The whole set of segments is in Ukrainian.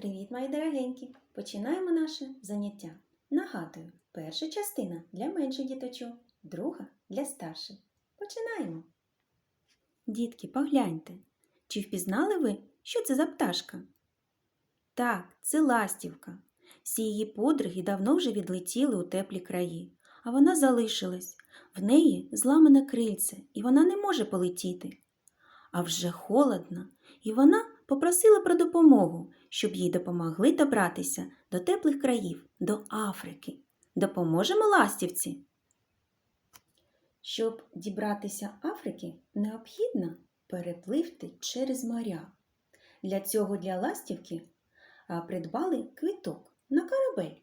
Привіт, мої дорогенькі! Починаємо наше заняття. Нагадую, перша частина для менших діточок, друга для старших. Починаємо. Дітки, погляньте, чи впізнали ви, що це за пташка? Так, це ластівка. Всі її подруги давно вже відлетіли у теплі краї, а вона залишилась. В неї зламане крильце, і вона не може полетіти. А вже холодно, і вона попросила про допомогу, щоб їй допомогли добратися до теплих країв, до Африки. Допоможемо ластівці. Щоб дібратися Африки, необхідно перепливти через моря. Для цього для ластівки придбали квиток на корабель.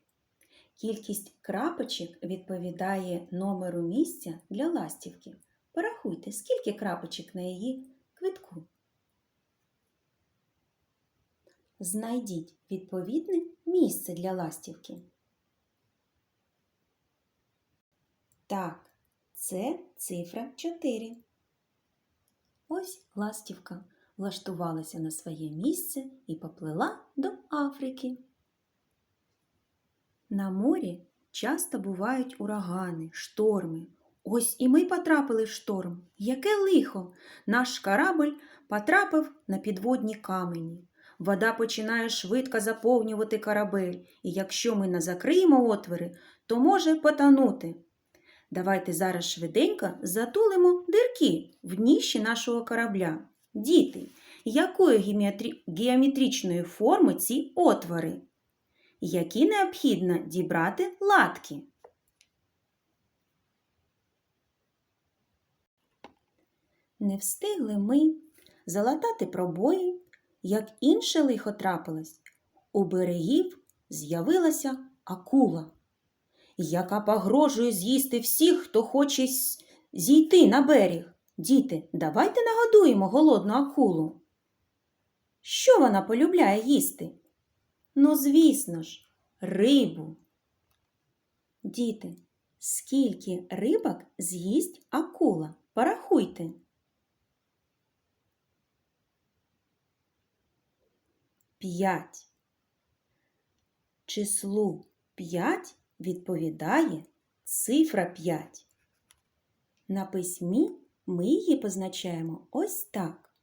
Кількість крапочок відповідає номеру місця для ластівки. Порахуйте, скільки крапочок на її Знайдіть відповідне місце для ластівки. Так, це цифра 4. Ось ластівка влаштувалася на своє місце і поплила до Африки. На морі часто бувають урагани, шторми. Ось і ми потрапили в шторм. Яке лихо! Наш корабль потрапив на підводні камені. Вода починає швидко заповнювати корабель, і якщо ми не закриємо отвори, то може потонути. Давайте зараз швиденько затулимо дирки в дніщі нашого корабля. Діти, якої геометрі... геометричної форми ці отвори? Які необхідно дібрати латки? Не встигли ми залатати пробої, як інше лихо трапилось. У берегів з'явилася акула, яка погрожує з'їсти всіх, хто хоче зійти на берег. Діти, давайте нагодуємо голодну акулу. Що вона полюбляє їсти? Ну, звісно ж, рибу. Діти, скільки рибок з'їсть акула? Порахуйте. П'ять. Числу 5 відповідає цифра 5. На письмі ми її позначаємо ось так.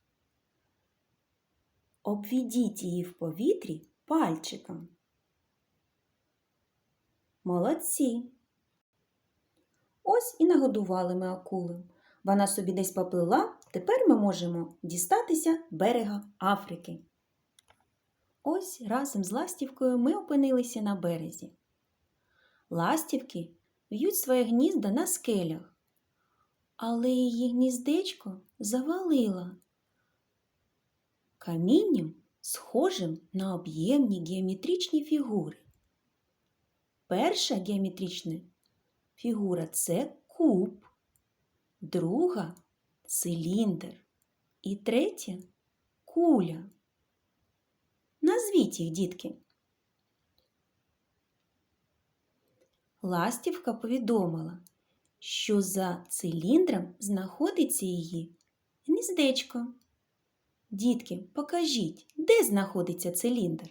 Обведіть її в повітрі пальчиком. Молодці. Ось і нагодували ми акулу. Вона собі десь поплила, тепер ми можемо дістатися берега Африки. Ось разом з ластівкою ми опинилися на березі. Ластівки в'ють своє гнізда на скелях, але її гніздечко завалило камінням, схожим на об'ємні геометричні фігури. Перша геометрична фігура це куб, друга циліндр і третя куля. Назвіть їх, дітки. Ластівка повідомила, що за циліндром знаходиться її гніздечко. Дітки, покажіть, де знаходиться циліндр?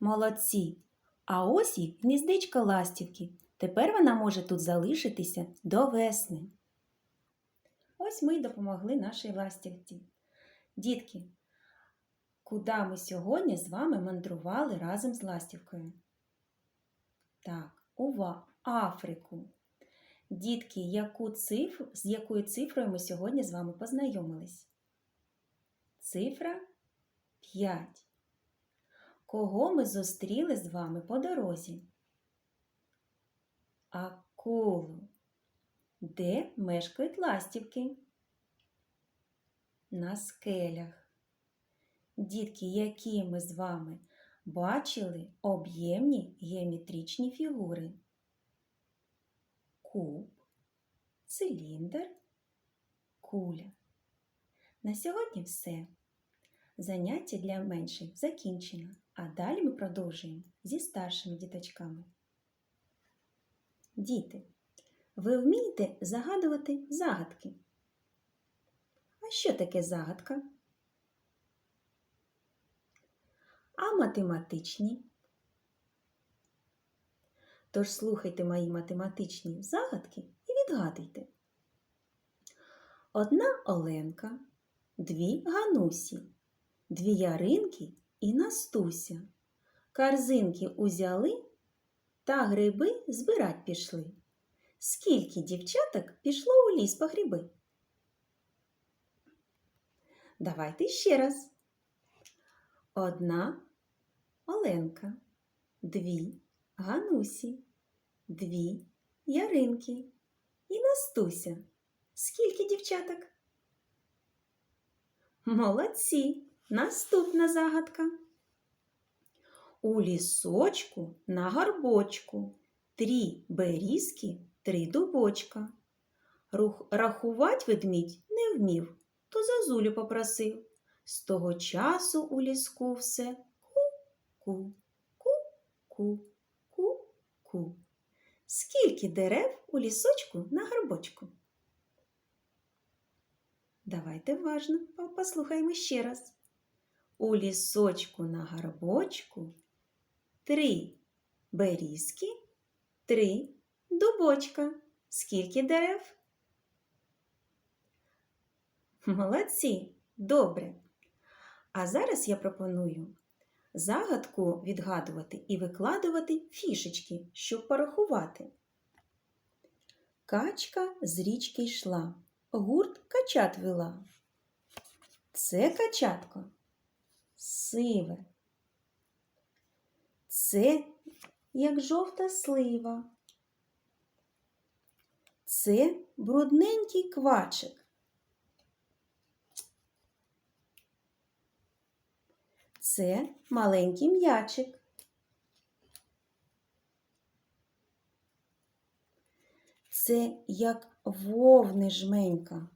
Молодці! А ось і гніздечко ластівки. Тепер вона може тут залишитися до весни. Ось ми й допомогли нашій ластівці. Дітки, куди ми сьогодні з вами мандрували разом з ластівкою? Так, ува, Африку. Дітки, яку цифру, з якою цифрою ми сьогодні з вами познайомились? Цифра 5. Кого ми зустріли з вами по дорозі? Акулу. Де мешкають ластівки? На скелях. Дітки, які ми з вами бачили об'ємні геометричні фігури. Куб, циліндр, куля. На сьогодні все. Заняття для менших закінчено, а далі ми продовжуємо зі старшими діточками. Діти, ви вмієте загадувати загадки? А що таке загадка? а математичні. Тож слухайте мої математичні загадки і відгадуйте. Одна Оленка, дві Ганусі, дві Яринки і Настуся. Карзинки узяли та гриби збирать пішли. Скільки дівчаток пішло у ліс по гриби? Давайте ще раз. Одна Оленка, дві Ганусі, дві Яринки і Настуся. Скільки дівчаток? Молодці! Наступна загадка. У лісочку на горбочку три берізки, три дубочка. Рух- Рахувать ведмідь не вмів, то зазулю попросив. З того часу у ліску все ку-ку, ку-ку, ку-ку. Скільки дерев у лісочку на горбочку? Давайте уважно послухаємо ще раз. У лісочку на горбочку три берізки, три дубочка. Скільки дерев? Молодці, добре. А зараз я пропоную загадку відгадувати і викладувати фішечки, щоб порахувати. Качка з річки йшла, гурт качат вела. Це качатко сиве. Це як жовта слива. Це брудненький квачик. Це маленький м'ячик. Це як вовни жменька.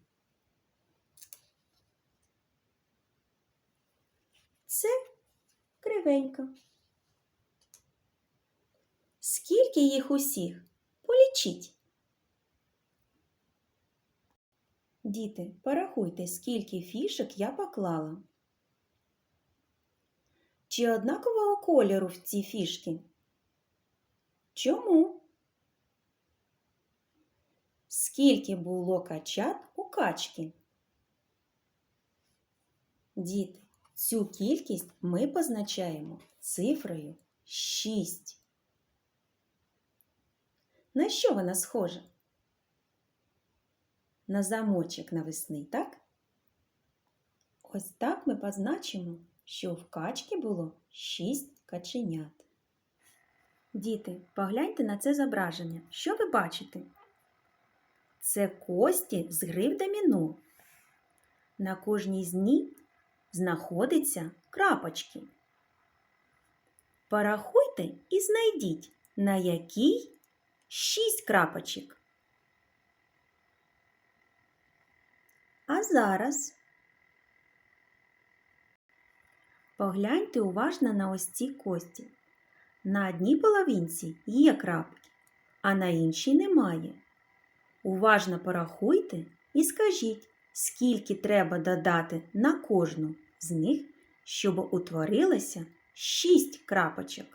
Це кривенька. Скільки їх усіх? Полічіть. Діти, порахуйте, скільки фішок я поклала. Чи однакового кольору в ці фішки? Чому? Скільки було качат у качки? Діти, цю кількість ми позначаємо цифрою 6. На що вона схожа? На замочок навесний, так? Ось так ми позначимо, що в качки було 6 каченят. Діти, погляньте на це зображення. Що ви бачите? Це кості з грив доміно. На кожній з них знаходиться крапочки. Порахуйте і знайдіть, на якій шість крапочок. А зараз погляньте уважно на ось ці кості. На одній половинці є крапки, а на іншій немає. Уважно порахуйте і скажіть, скільки треба додати на кожну з них, щоб утворилося шість крапочок.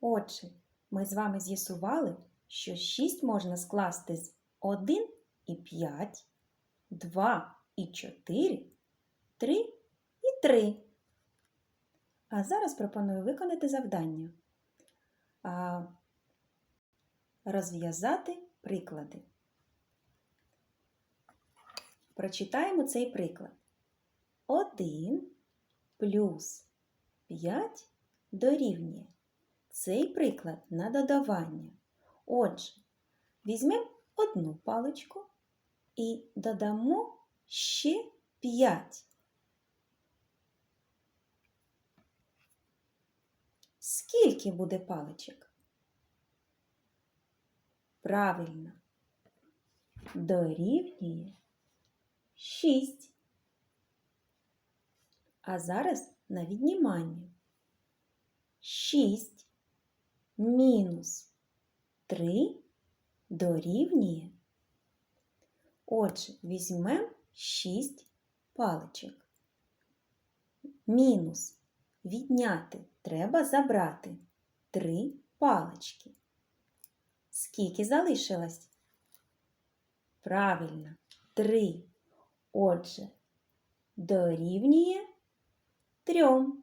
Отже, ми з вами з'ясували, що 6 можна скласти з 1 і 5, 2 і 4, 3 і 3. А зараз пропоную виконати завдання. А, розв'язати приклади. Прочитаємо цей приклад. 1 плюс 5 дорівнює. Цей приклад на додавання. Отже, візьмемо одну паличку і додамо ще 5. Скільки буде паличок? Правильно. Дорівнює 6. А зараз на віднімання. 6 мінус 3 дорівнює. Отже, візьмемо 6 паличок. мінус відняти треба забрати три палички. Скільки залишилось? Правильно, три. Отже, дорівнює трьом.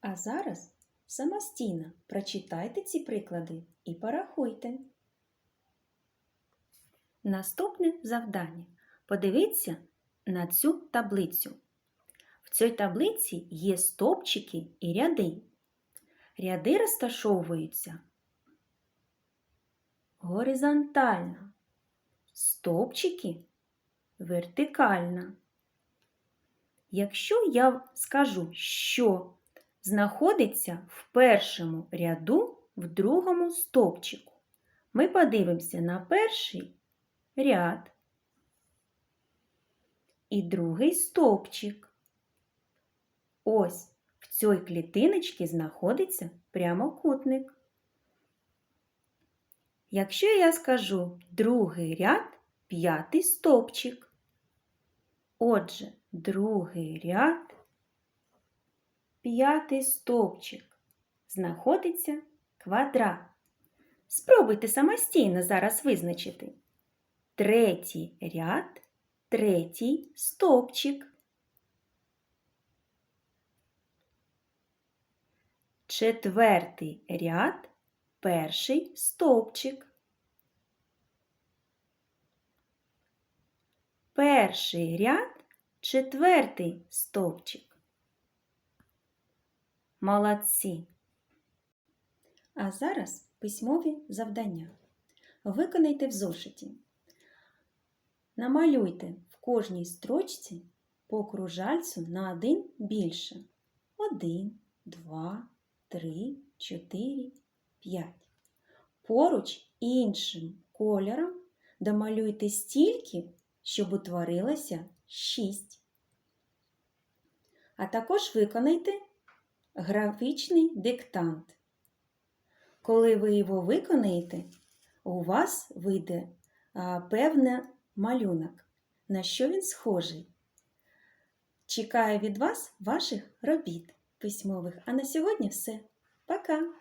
А зараз самостійно прочитайте ці приклади і порахуйте. Наступне завдання. Подивіться на цю таблицю. В цій таблиці є стовпчики і ряди. Ряди розташовуються горизонтально, стовпчики вертикально. Якщо я скажу, що знаходиться в першому ряду в другому стовпчику, ми подивимося на перший ряд і другий стовпчик. Ось в цій клітиночці знаходиться прямокутник. Якщо я скажу другий ряд, п'ятий стовпчик. Отже, другий ряд, п'ятий стовпчик. Знаходиться квадрат. Спробуйте самостійно зараз визначити. Третій ряд, третій стовпчик. Четвертий ряд, перший стовпчик. Перший ряд, четвертий стовпчик. Молодці. А зараз письмові завдання. Виконайте в зошиті. Намалюйте в кожній строчці по кружальцю на один більше. Один, два, три, чотири, п'ять. Поруч іншим кольором домалюйте стільки, щоб утворилося шість. А також виконайте графічний диктант. Коли ви його виконаєте, у вас вийде а, певний малюнок, на що він схожий. Чекаю від вас ваших робіт письмових. А на сьогодні все. Пока!